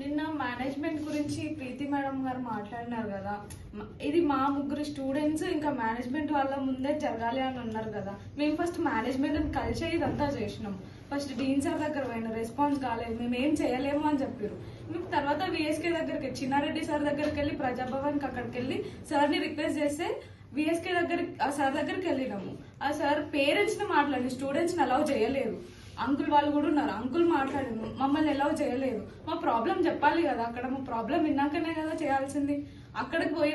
నిన్న మేనేజ్మెంట్ గురించి ప్రీతి మేడం గారు మాట్లాడినారు కదా. ఇది మా ముగ్గురు స్టూడెంట్స్ ఇంకా మేనేజ్మెంట్ వాళ్ళ ముందే జరగాలి అని అన్నారు కదా. మేము ఫస్ట్ మేనేజ్మెంట్ కలిసే ఇదంతా చేసినాం. ఫస్ట్ డీన్ సార్ దగ్గర పోయిన రెస్పాన్స్ కాలేదు. మేము ఏం చేయలేము అని చెప్పారు మేము తర్వాత విఎస్కే దగ్గరికి చిన్నారెడ్డి సార్ దగ్గరికి వెళ్ళి ప్రజాభవన్కి అక్కడికి వెళ్ళి సార్ని రిక్వెస్ట్ చేస్తే విఎస్కే దగ్గర ఆ సార్ దగ్గరికి వెళ్ళినాము. ఆ సార్ పేరెంట్స్ని మాట్లాడి స్టూడెంట్స్ని అలౌ చేయలేదు. అంకుల్ వాళ్ళు కూడా ఉన్నారు. అంకుల్ మాట్లాడారు. మమ్మల్ని ఎలా చేయలేదు. మా ప్రాబ్లం చెప్పాలి కదా. అక్కడ మా ప్రాబ్లం విన్నాకనే కదా చేయాల్సింది. అక్కడికి పోయి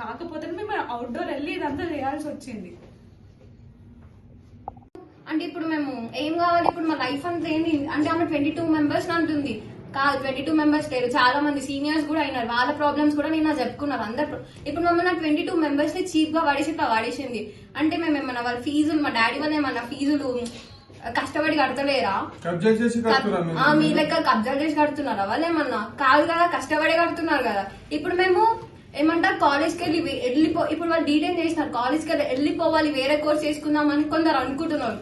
కాకపోతే మేము అవుట్డోర్ వెళ్ళి ఇదంతా చేయాల్సి వచ్చింది. అంటే ఇప్పుడు మేము ఏం కావాలి? ఇప్పుడు మా లైఫ్ అంతా ఏంటి అంటే ఆమె ట్వంటీ టూ మెంబర్స్ అంటుంది. కాదు ట్వంటీ టూ మెంబర్స్ లేరు. చాలా మంది సీనియర్స్ కూడా అయినారు. వాళ్ళ ప్రాబ్లమ్స్ కూడా నేను చెప్పుకున్నారు. అందరు ఇప్పుడు మమ్మల్ని ట్వంటీ టూ మెంబర్స్ని చీప్గా పడేసి ఇట్లా పడేసింది అంటే మేము ఏమన్నా వాళ్ళ ఫీజులు మా డాడీ వల్ల ఏమన్నా ఫీజులు కష్టపడి కడతలేరా? కబ్జా మీ లెక్క కబ్జాలు చేసి కడుతున్నారా వాళ్ళు ఏమన్నా? కాదు కదా కష్టపడి కడుతున్నారు కదా. ఇప్పుడు మేము ఏమంటారు కాలేజ్కి వెళ్ళి వెళ్ళిపో ఇప్పుడు వాళ్ళు డీటెయిల్ చేసినారు కాలేజ్కి వెళ్ళి వెళ్ళిపోవాలి వేరే కోర్స్ చేసుకుందామని కొందరు అనుకుంటున్నారు.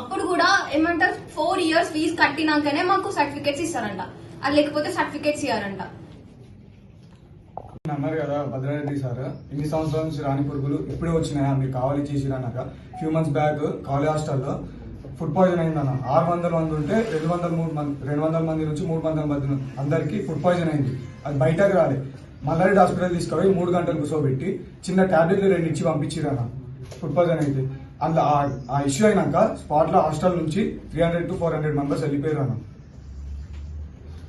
అప్పుడు కూడా ఏమంటారు ఫోర్ ఇయర్స్ ఫీజు కట్టినాకనే మాకు సర్టిఫికేట్స్ ఇస్తారంట. అది లేకపోతే సర్టిఫికేట్స్ ఇవ్వరంట అన్నారు కదా భద్రారెడ్డి సార్. ఇన్ని సంవత్సరాల నుంచి రాని పురుగులు ఇప్పుడే వచ్చినాయా? మీరు కావాలి చేసిరా అన్నాక ఫ్యూ మంత్స్ బ్యాక్ కాలేజ్ హాస్టల్లో ఫుడ్ పాయిజన్ అయిందన్న ఆరు వందల మంది ఉంటే రెండు వందల మూడు మంది రెండు వందల మంది నుంచి మూడు వందల మంది అందరికి ఫుడ్ పాయిజన్ అయింది. అది బయటకు రాలే. మల్లారెడ్డి హాస్పిటల్ తీసుకుపోయి మూడు గంటలు కూర్చోబెట్టి చిన్న ట్యాబ్లెట్లు రెండు ఇచ్చి పంపించిరన్న ఫుడ్ పాయిజన్ అయితే అందులో ఆ- ఆ ఇష్యూ అయినాక స్పాట్లో హాస్టల్ నుంచి three hundred to four hundred members వెళ్ళిపోయారు అన్న.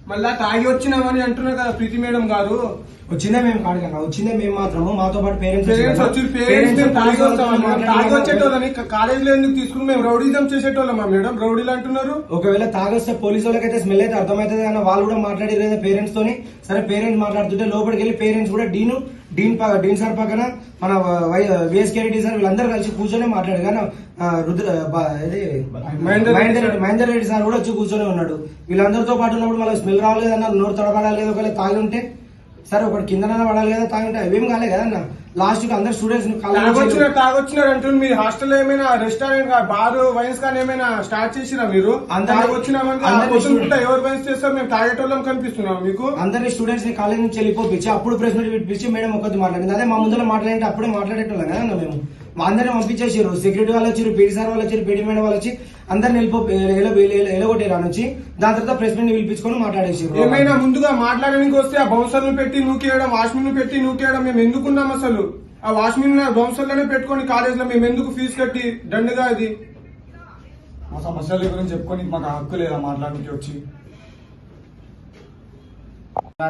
మళ్ళా తాగి వచ్చినామని అంటున్నారు కదా ప్రీతి మేడం గారు. వచ్చిందే మేము కాడుకన్నా వచ్చిందే మేము మాత్రము మాతో పాటు పేరెంట్స్ పేరెంట్స్ వచ్చి పేరెంట్స్ మేము తాగి వచ్చేటోళ్ళని కాలేజీలో ఎందుకు తీసుకుని మేము రౌడీజం చేసేటోళ్ళమా మేడం? రౌడీలు అంటున్నారు. ఒకవేళ తాగొస్తే పోలీసు వాళ్ళకైతే స్మెల్ అయితే అర్థమవుతుంది కానీ వాళ్ళు కూడా మాట్లాడారు కదా పేరెంట్స్ తోని. సరే పేరెంట్స్ మాట్లాడుతుంటే లోపలికి వెళ్ళి పేరెంట్స్ కూడా డీన్ డీన్ డీన్ సార్ పక్కన మన విఎస్కే రెడ్డి సార్ వీళ్ళందరూ కలిసి కూర్చొని మాట్లాడారు. కానీ రుద్ర ఇది మహేందర్ రెడ్డి సార్. కూడా వచ్చి కూర్చొని ఉన్నాడు. వీళ్ళందరితో పాటు ఉన్నప్పుడు మళ్ళీ స్మెల్ రావాలి అన్న నోరు తడబడాలి ఒకవేళ తాగి ఉంటే. సరే ఒకటి కిందనన్నా పడాలి కదా తాగి ఉంటే అవేం కాలే కదా అన్న లాస్ట్కి అందరు స్టూడెంట్స్ తాగొచ్చినారు తాగొచ్చినారు అంటున్నారు. మీ హాస్టల్లో ఏమైనా రెస్టారెంట్ బార్ వైన్స్ కానీ ఏమైనా స్టార్ట్ చేసిరా మీరు? ఎవరు వైన్స్ చేస్తారు మేము తాగేటోళ్ళం కనిపిస్తున్నాం మీకు. అందరినీ స్టూడెంట్స్ని కాలేజ్ నుంచి వెళ్ళిపోపించి అప్పుడు ప్రెస్ మీట్ పిలిపించి మేడం ఒక్కటి మాట్లాడింది. అదే మా ముందర మాట్లాడింటే అప్పుడే మాట్లాడేటోళ్ళం కదా మేము. మా అందరిని పంపించేసారు సెక్యూరిటీ వాళ్ళు వచ్చారు పీటీ సార్ వాళ్ళు వచ్చారు పీటీ మేడం వాళ్ళు వచ్చి అందరిని ఆ నుంచి దాని తర్వాత ప్రెస్ మీట్ పిలిపించుకొని మాట్లాడేసారు ఏమైనా ముందుగా మాట్లాడడానికి వస్తే ఆ బౌన్సర్లు పెట్టి నూకేయడం వాష్మిన్ పెట్టి నూకేయడం మేము ఎందుకున్నాం అసలు? ఆ వాష్మిన్ బౌన్సర్లనే పెట్టుకొని కాలేజ్లో మేము ఎందుకు ఫీజు కట్టి దండగా అది మా సమస్యల గురించి చెప్పుకొని మాకు హక్కు లేదా మాట్లాడడానికి వచ్చి.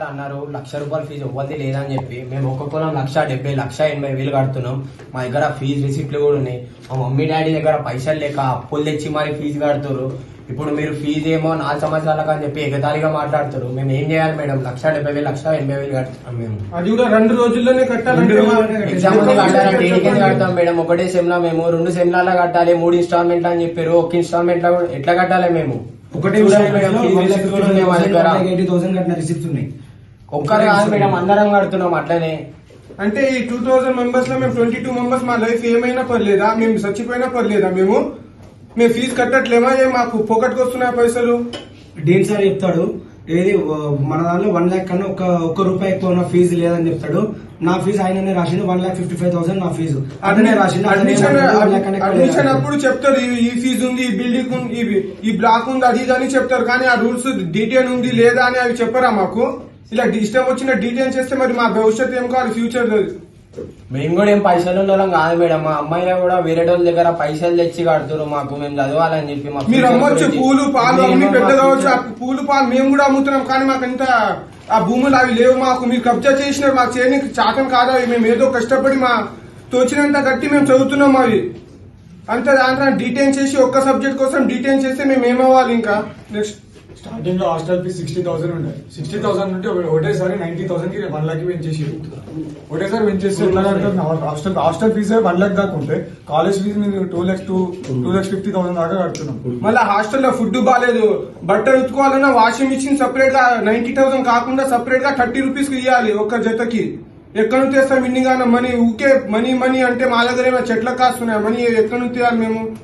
అన్నారు లక్ష రూపాయల ఫీజు ఇవ్వద్ది లేదని చెప్పి. మేము ఒక్కొక్కరం లక్ష డెబ్బై లక్ష ఎనభై వేలు కడుతున్నాం. మా దగ్గర ఫీజు రిసిప్ట్లు కూడా ఉన్నాయి. మా మమ్మీ డాడీ దగ్గర పైసలు లేక అప్పులు తెచ్చి మరి ఫీజు కడుతున్నారు ఇప్పుడు మీరు ఫీజు ఏమో నాలుగు సంవత్సరాలకు అని చెప్పి ఎగతాళిగా మాట్లాడుతారు మేము ఏం చేయాలి మేడం? లక్ష డెబ్బై వేలు లక్ష ఎనభై వేలు కడుతున్నాం మేము. అది కూడా రెండు రోజుల్లోనే ఎగ్జామ్ కట్టాలంటే ఏడికెందుకు కడతాం మేడం? ఒకటే సెమ్లా మేము రెండు సెమ్లాలా కట్టాలి మూడు ఇన్స్టాల్మెంట్ అని చెప్పారు. ఒక ఇన్స్టాల్మెంట్ ఎట్లా కట్టాలి మేము? ఒకటే. ఎయిటీ థౌసండ్ కట్టిన రిసిప్ట్స్ ఉన్నాయి. ఒక్కరు కాదు మేడం అందరం కడుతున్నాం అట్లనే. అంటే ఈ టూ థౌసండ్ మెంబర్స్లో మేము ట్వంటీ టూ మెంబర్స్ మా లైఫ్ ఏమైనా పర్లేదా? మేము చచ్చిపోయినా పర్లేదా మేము? మేము ఫీజు కట్టట్లేమా? ఏ మాకు పొగట్టుకు వస్తున్నాయి పైసలు? డీన్ సార్ చెప్తాడు ఏది మన దాంట్లో వన్ ల్యాక్ కన్నా ఒక ఒక్క రూపాయి ఎక్కువ నా ఫీజు లేదని చెప్తాడు. నా ఫీజు ఆయననే రాసిండు one lakh fifty five thousand నా ఫీజు. అతనే రాసిండు అడ్మిషన్. అప్పుడు చెప్తారు ఈ- ఫీజు ఉంది ఈ బిల్డింగ్ ఉంది ఈ- ఈ బ్లాక్ ఉంది అది ఇది అని చెప్తారు. కానీ ఆ రూల్స్ డీటెయిల్ ఉంది లేదా అని అవి చెప్పరా మాకు? ఇలా ఇష్టం వచ్చిన డీటెయిల్ చేస్తే మరి మా భవిష్యత్తు ఏం కావాలి? ఫ్యూచర్ మేము కూడా ఏం పైసలు వాళ్ళం కాదు మేడం. మా అమ్మాయిలు కూడా వేరే వాళ్ళ దగ్గర పైసలు తెచ్చి కడుతున్నారు మాకు. మేము చదవాలని చెప్పి మా మీరు అమ్మొచ్చు. పూలు పాలు అన్ని పెద్ద కావచ్చు. పూలు పాలు మేము కూడా అమ్ముతున్నాం. కానీ మాకు ఇంత ఆ భూములు అవి లేవు మాకు. మీరు కబ్జా చేసినారు మాకు చేయడానికి చాతం కాదా? అవి మేము ఏదో కష్టపడి మా తోచినంత కట్టి మేము చదువుతున్నాం అవి. అంతే దాంట్లో డీటెయిన్ చేసి ఒక్క సబ్జెక్ట్ కోసం డీటెయిన్ చేస్తే మేము ఏమవ్వాలి ఇంకా? నెక్స్ట్. స్టార్టింగ్లో హాస్టల్ ఫీజ్ సిక్స్టీ థౌసండ్ ఉండే. సిక్స్టీ థౌసండ్ ఉంటే ఒక- ఒకటేసారి నైన్టీ థౌసండ్కి వన్ లాక్ పెంచేసి. ఒకటేసారి పెంచేసి? హాస్టల్ హాస్టల్ ఫీజే వన్ లాక్ దాకా ఉంటే కాలేజ్ ఫీజు మేము two lakhs two two lakhs fifty thousand దాకా కడుతున్నాం. మళ్ళీ హాస్టల్లో ఫుడ్ బాగాలేదు. బట్టలు ఉతుకోవాలన్నా వాషింగ్ మిషన్ సపరేట్గా నైన్టీ థౌసండ్ కాకుండా సపరేట్గా థర్టీ రూపీస్కి ఇవ్వాలి ఒక్క జతకి. ఎక్కడ నుంచి తెస్తాం ఇన్నిగానో మనీ ఊకే మనీ మనీ అంటే మా దగ్గర ఏమైనా చెట్ల కాస్తున్నాయి? మనీ ఎక్కడ నుంచి తేవాలి మేము?